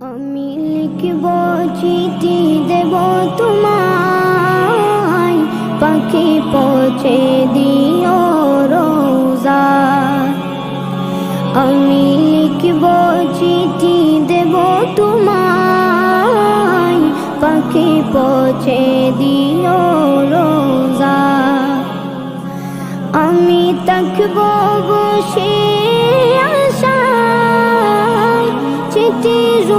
আমি লিখব চিঠি দেব তোমায়। পাখি পৌঁছে দিও রোজা। আমি লিখব চিঠি দেব তোমায়। পাখি পৌঁছে দিও রোজা। আমি তাকবো বসে আশায়। চিঠির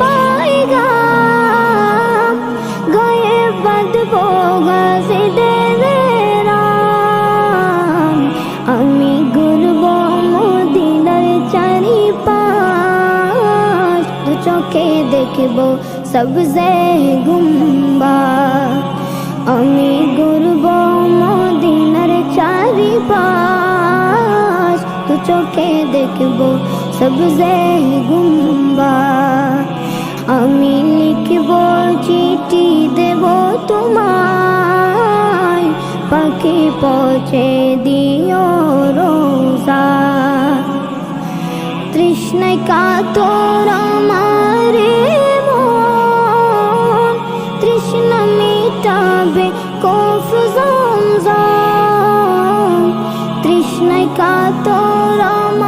পাইগাম, গায়ে বাঁধব হাজিদের রাম আমি ঘুরব মদিনার চারি পাশ দু চোখে দেখব সবজে গুম্বা। আমি ঘুরব মদিনার চারি পাশ দু চোখে দেখব সবজে গুম্বা। আমি লিখব, চিঠি দেব তোমায়। পাখি পৌঁছে দিও রোজা। তৃষ্ণায় কাতর মন। তৃষ্ণা মিটাবে কফ জমজম। তৃষ্ণায় কাতর আমারে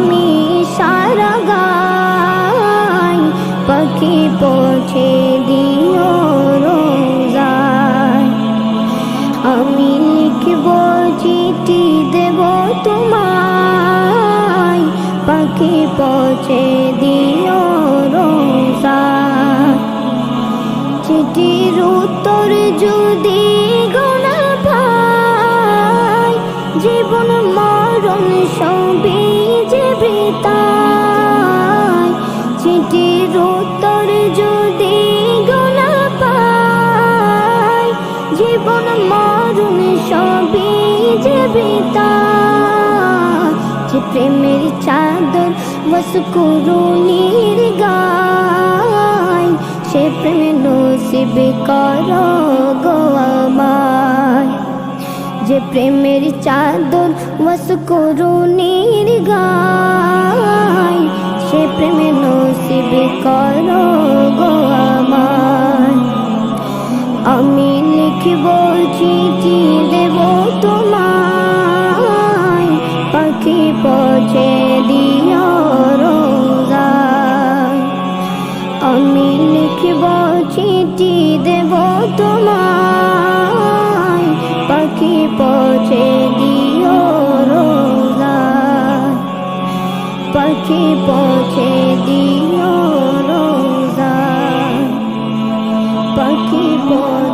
পাখি পৌঁছে দিও রোজা? চিঠির উত্তর যদি গোনা পাই, জীবন মরণ সবই যে বৃতায় চিঠির উত্তর যদি প্রেমের চাদর বস করুণীর গায় সে প্রেম নসিব কর গো আমায় যে প্রেমের চাদর বস করুণীর গায় সে প্রেম নসিব কর পৌঁছে দিও রোজা। আমি লিখব চিঠি, দেব তোমায়। পাখি পৌঁছে দিও রোজা। পাখি পৌঁছে দিও রোজা। পাখি পৌঁছে